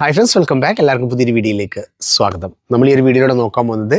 Hi friends welcome back എല്ലാവർക്കും പുതിയൊരു വീഡിയോയിലേക്ക് സ്വാഗതം. നമ്മൾ ഈ ഒരു വീഡിയോയിലൂടെ നോക്കാൻ പോകുന്നത്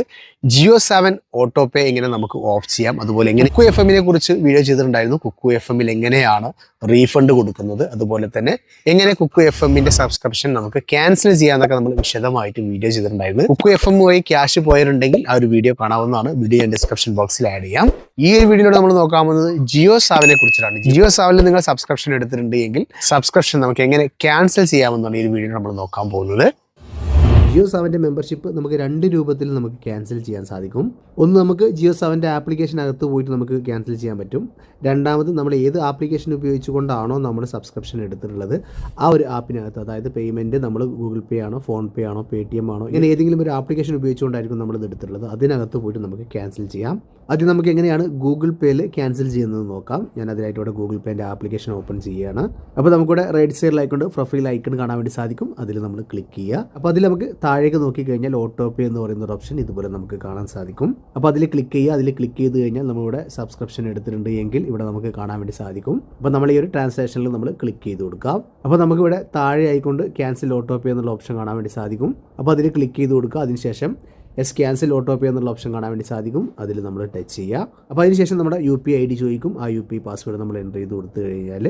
ജിയോ സെവൻ ഓട്ടോ പേ എങ്ങനെ നമുക്ക് ഓഫ് ചെയ്യാം അതുപോലെ എങ്ങനെ കുക്കു എഫ് എമ്മിനെ കുറിച്ച് വീഡിയോ ചെയ്തിട്ടുണ്ടായിരുന്നു. കുക്കു എഫ് എമ്മിൽ എങ്ങനെയാണ് റീഫണ്ട് കൊടുക്കുന്നത് അതുപോലെ തന്നെ എങ്ങനെ കുക്കു എഫ് എമ്മിന്റെ സബ്സ്ക്രിപ്ഷൻ നമുക്ക് ക്യാൻസൽ ചെയ്യാമെന്നൊക്കെ നമ്മൾ വിശദമായിട്ട് വീഡിയോ ചെയ്തിട്ടുണ്ടായിരുന്നു. കുക്കു എഫ് എം വഴി ക്യാഷ് പോയിട്ടുണ്ടെങ്കിൽ ആ ഒരു വീഡിയോ കാണാവുന്നതാണ്. വീഡിയോ ഡിസ്ക്രിപ്ഷൻ ബോക്സിൽ ആഡ് ചെയ്യാം. ഈ ഒരു വീഡിയോയിലൂടെ നമ്മൾ നോക്കാൻ പോകുന്നത് ജിയോ സെവനെ കുറിച്ചിട്ടാണ്. ജിയോ സെവനിൽ നിങ്ങൾ സബ്സ്ക്രിപ്ഷൻ എടുത്തിട്ടുണ്ടെങ്കിൽ സബ്സ്ക്രിപ്ഷൻ നമുക്ക് എങ്ങനെ ക്യാൻസൽ ചെയ്യാമെന്നാണ് ഈ ഒരു വീഡിയോ നമ്മൾ നോക്കാൻ പോകുന്നത് ജിയോ സെവന്റെ മെമ്പർഷിപ്പ് നമുക്ക് രണ്ട് രൂപത്തിൽ നമുക്ക് ക്യാൻസൽ ചെയ്യാൻ സാധിക്കും. ഒന്ന് നമുക്ക് ജിയോ സെവന്റെ ആപ്ലിക്കേഷനകത്ത് പോയിട്ട് നമുക്ക് ക്യാൻസൽ ചെയ്യാൻ പറ്റും. രണ്ടാമത് നമ്മൾ ഏത് ആപ്ലിക്കേഷൻ ഉപയോഗിച്ചുകൊണ്ടാണോ നമ്മൾ സബ്സ്ക്രിപ്ഷൻ എടുത്തിട്ടുള്ളത് ആ ഒരു ആപ്പിനകത്ത് അതായത് പേയ്മെന്റ് നമ്മൾ ഗൂഗിൾ പേ ആണോ ഫോൺ പേ ആണോ പേ ടി എം ആണോ ഇങ്ങനെ ഏതെങ്കിലും ഒരു ആപ്ലിക്കേഷൻ ഉപയോഗിച്ചുകൊണ്ടായിരിക്കും നമ്മൾ ഇത് എടുത്തിട്ടുള്ളത്. അതിനകത്ത് പോയിട്ട് നമുക്ക് ക്യാൻസൽ ചെയ്യാം. ആദ്യം നമുക്ക് എങ്ങനെയാണ് ഗൂഗിൾ പേയിൽ ക്യാൻസൽ ചെയ്യുന്നത് നോക്കാം. ഞാൻ അതിനായിട്ട് ഇവിടെ ഗൂഗിൾ പേന്റെ ആപ്ലിക്കേഷൻ ഓപ്പൺ ചെയ്യുകയാണ്. അപ്പോൾ നമുക്കിവിടെ റൈറ്റ് സൈഡിലായിക്കൊണ്ട് പ്രൊഫൈൽ ഐക്കൺ കാണാൻ വേണ്ടി സാധിക്കും. അതിൽ നമ്മൾ ക്ലിക്ക് ചെയ്യുക. അപ്പോൾ അതിൽ നമുക്ക് താഴേക്ക് നോക്കി കഴിഞ്ഞാൽ ഓട്ടോ പേ എന്ന് പറയുന്ന ഒരു ഓപ്ഷൻ ഇതുപോലെ നമുക്ക് കാണാൻ സാധിക്കും. അപ്പോൾ അതിൽ ക്ലിക്ക് ചെയ്യുക അതിൽ ക്ലിക്ക് ചെയ്ത് കഴിഞ്ഞാൽ നമ്മളിവിടെ സബ്സ്ക്രിപ്ഷൻ എടുത്തിട്ടുണ്ട് എങ്കിൽ ഇവിടെ നമുക്ക് കാണാൻ വേണ്ടി സാധിക്കും. അപ്പോൾ നമ്മൾ ഈ ഒരു ട്രാൻസാക്ഷനിൽ നമ്മൾ ക്ലിക്ക് ചെയ്ത് കൊടുക്കാം. അപ്പോൾ നമുക്കിവിടെ താഴെ ആയിക്കൊണ്ട് ക്യാൻസൽ ഓട്ടോ പേ എന്നുള്ള ഓപ്ഷൻ കാണാൻ വേണ്ടി സാധിക്കും. അപ്പോൾ അതിൽ ക്ലിക്ക് ചെയ്ത് കൊടുക്കുക. അതിനുശേഷം എസ് ക്യാൻസൽ ഓട്ടോ പേ എന്നുള്ള ഓപ്ഷൻ കാണാൻ വേണ്ടി സാധിക്കും. അതിൽ നമ്മൾ ടച്ച് ചെയ്യുക. അപ്പോൾ അതിനുശേഷം നമ്മുടെ യു പി ഐ ഡി ചോദിക്കും. ആ യു പി പാസ്വേഡ് നമ്മൾ എന്റർ ചെയ്ത് കൊടുത്തു കഴിഞ്ഞാൽ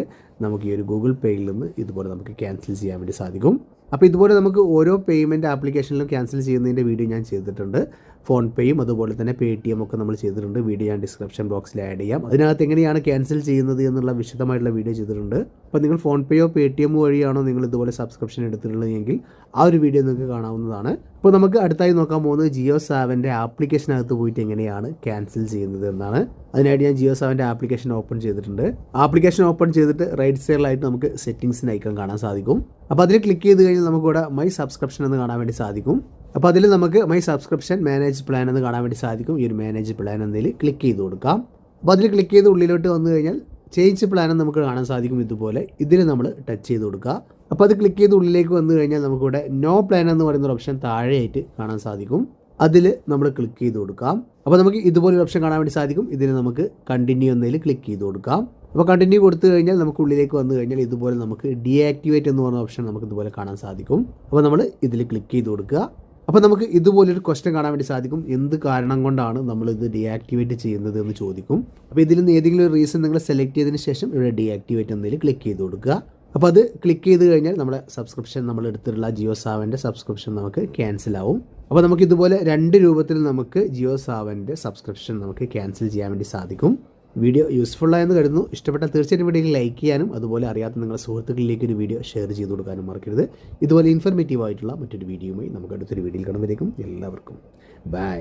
നമുക്ക് ഈ ഒരു ഗൂഗിൾ പേയിൽ നിന്ന് ഇതുപോലെ നമുക്ക് ക്യാൻസൽ ചെയ്യാൻ വേണ്ടി സാധിക്കും. അപ്പോൾ ഇതുപോലെ നമുക്ക് ഓരോ പേയ്മെന്റ് ആപ്ലിക്കേഷനിലും ക്യാൻസൽ ചെയ്യുന്നതിന്റെ വീഡിയോ ഞാൻ ചെയ്തിട്ടുണ്ട്. ഫോൺ പേയും അതുപോലെ തന്നെ പേ ടി എം ഒക്കെ നമ്മൾ ചെയ്തിട്ടുണ്ട്. വീഡിയോ ഞാൻ ഡിസ്ക്രിപ്ഷൻ ബോക്സിൽ ആഡ് ചെയ്യാം. അതിനകത്ത് എങ്ങനെയാണ് ക്യാൻസൽ ചെയ്യുന്നത് എന്നുള്ള വിശദമായിട്ടുള്ള വീഡിയോ ചെയ്തിട്ടുണ്ട്. അപ്പോൾ നിങ്ങൾ ഫോൺ പേയോ പേ ടി എം വഴിയാണോ നിങ്ങൾ ഇതുപോലെ സബ്സ്ക്രിപ്ഷൻ എടുത്തിട്ടുള്ളതെങ്കിൽ ആ ഒരു വീഡിയോ നിങ്ങൾക്ക് കാണാവുന്നതാണ്. അപ്പോൾ നമുക്ക് അടുത്തായി നോക്കാൻ പോകുന്നത് ജിയോ സാവന്റെ ആപ്ലിക്കേഷനകത്ത് പോയിട്ട് എങ്ങനെയാണ് ക്യാൻസൽ ചെയ്യുന്നത് എന്നാണ്. അതിനായിട്ട് ഞാൻ ജിയോ സാവന്റെ ആപ്ലിക്കേഷൻ ഓപ്പൺ ചെയ്തിട്ടുണ്ട്. ആപ്ലിക്കേഷൻ ഓപ്പൺ ചെയ്തിട്ട് റൈറ്റ് സൈഡിലായിട്ട് നമുക്ക് സെറ്റിംഗ്സിന് ഐക്കൺ കാണാൻ സാധിക്കും. അപ്പോൾ അതിൽ ക്ലിക്ക് ചെയ്ത് കഴിഞ്ഞാൽ നമുക്കിവിടെ മൈ സബ്സ്ക്രിപ്ഷൻ എന്ന് കാണാൻ വേണ്ടി സാധിക്കും. അപ്പോൾ അതിൽ നമുക്ക് മൈ സബ്സ്ക്രിപ്ഷൻ മാനേജ് പ്ലാൻ എന്ന് കാണാൻ വേണ്ടി സാധിക്കും. ഈ ഒരു മാനേജ് പ്ലാൻ എന്നതിൽ ക്ലിക്ക് ചെയ്ത് കൊടുക്കാം. അപ്പോൾ അതിൽ ക്ലിക്ക് ചെയ്ത് ഉള്ളിലോട്ട് വന്നു കഴിഞ്ഞാൽ ചേഞ്ച് പ്ലാനും നമുക്ക് കാണാൻ സാധിക്കും ഇതുപോലെ. ഇതിൽ നമ്മൾ ടച്ച് ചെയ്ത് കൊടുക്കുക. അപ്പോൾ അത് ക്ലിക്ക് ചെയ്ത് ഉള്ളിലേക്ക് വന്നു കഴിഞ്ഞാൽ നമുക്കിവിടെ നോ പ്ലാൻ എന്ന് പറയുന്ന ഒരു ഓപ്ഷൻ താഴെയായിട്ട് കാണാൻ സാധിക്കും. അതിൽ നമ്മൾ ക്ലിക്ക് ചെയ്ത് കൊടുക്കാം. അപ്പോൾ നമുക്ക് ഇതുപോലൊരു ഓപ്ഷൻ കാണാൻ വേണ്ടി സാധിക്കും. ഇതിന് നമുക്ക് കണ്ടിന്യൂ എന്നതിൽ ക്ലിക്ക് ചെയ്ത് കൊടുക്കാം. അപ്പോൾ കണ്ടിന്യൂ കൊടുത്തു കഴിഞ്ഞാൽ നമുക്ക് ഉള്ളിലേക്ക് വന്നു കഴിഞ്ഞാൽ ഇതുപോലെ നമുക്ക് ഡീആക്ടിവേറ്റ് എന്ന് പറയുന്ന ഓപ്ഷൻ നമുക്ക് ഇതുപോലെ കാണാൻ സാധിക്കും. അപ്പോൾ നമ്മൾ ഇതിൽ ക്ലിക്ക് ചെയ്ത് കൊടുക്കുക. അപ്പോൾ നമുക്ക് ഇതുപോലൊരു ക്വസ്റ്റ്യൻ കാണാൻ വേണ്ടി സാധിക്കും. എന്ത് കാരണം കൊണ്ടാണ് നമ്മൾ ഇത് ഡീആക്ടിവേറ്റ് ചെയ്യുന്നത് എന്ന് ചോദിക്കും. അപ്പോൾ ഇതിൽ നിന്ന് ഏതെങ്കിലും ഒരു റീസൺ നിങ്ങൾ സെലക്ട് ചെയ്തതിന് ശേഷം ഇവിടെ ഡീആക്ടിവേറ്റ് എന്നതിൽ ക്ലിക്ക് ചെയ്ത് കൊടുക്കുക. അപ്പോൾ അത് ക്ലിക്ക് ചെയ്ത് കഴിഞ്ഞാൽ നമ്മുടെ സബ്സ്ക്രിപ്ഷൻ നമ്മൾ എടുത്തിട്ടുള്ള ജിയോ സാവന്റെ സബ്സ്ക്രിപ്ഷൻ നമുക്ക് ക്യാൻസൽ ആവും. അപ്പോൾ നമുക്ക് ഇതുപോലെ രണ്ട് രൂപത്തിൽ നമുക്ക് ജിയോ സാവന്റെ സബ്സ്ക്രിപ്ഷൻ നമുക്ക് ക്യാൻസൽ ചെയ്യാൻ വേണ്ടി സാധിക്കും. വീഡിയോ യൂസ്ഫുൾ ആയെന്ന് കരുതുന്നു. ഇഷ്ടപ്പെട്ടാൽ തീർച്ചയായിട്ടും വീഡിയോ ലൈക്ക് ചെയ്യാനും അതുപോലെ അറിയാത്ത നിങ്ങളുടെ സുഹൃത്തുക്കളിലേക്ക് ഒരു വീഡിയോ ഷെയർ ചെയ്ത് കൊടുക്കാനും മറക്കരുത്. ഇതുപോലെ ഇൻഫർമേറ്റീവ് ആയിട്ടുള്ള മറ്റൊരു വീഡിയോയുമായി നമുക്ക് അടുത്തൊരു വീഡിയോയിൽ കാണുമ്പോഴേക്കും എല്ലാവർക്കും ബൈ